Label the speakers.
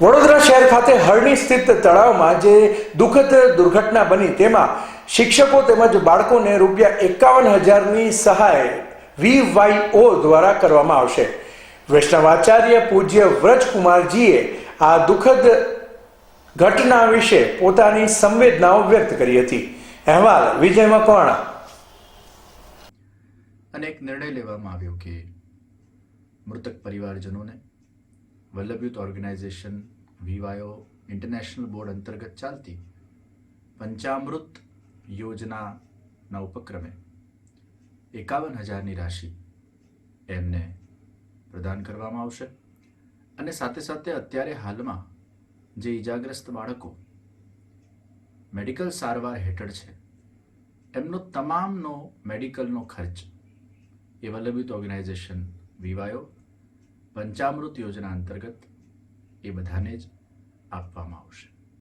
Speaker 1: વડોદરા શહેર ખાતે હરણી સ્થિત તળાવમાં જે દુઃખદ દુર્ઘટના બની, તેમાં શિક્ષકો તેમજ બાળકોને રૂપિયા એકાવન હજારની સહાય વીવાયઓ દ્વારા કરવામાં આવશે. વૈષ્ણવાચાર્ય પૂજ્ય વ્રજકુમારજીએ આ દુઃખદ ઘટના વિશે પોતાની સંવેદનાઓ વ્યક્ત કરી હતી. અહેવાલ વિજય મકવાણા
Speaker 2: અને એક નિર્ણય લેવામાં આવ્યો કે મૃતક પરિવારજનોને Vallabh youth organisation VYO international board અંતર્ગત ચાલતી પંચામૃત યોજનાના ઉપક્રમે એકાવન હજારની રાશિ એમને પ્રદાન કરવામાં આવશે. અને સાથે સાથે અત્યારે હાલમાં જે ઈજાગ્રસ્ત બાળકો મેડિકલ સારવાર હેઠળ છે, એમનો તમામનો મેડિકલનો ખર્ચ એ વલ્લભિત ઓર્ગેનાઇઝેશન વિવાયો પંચામૃત યોજના અંતર્ગત એ બધાને જ આપવામાં આવશે.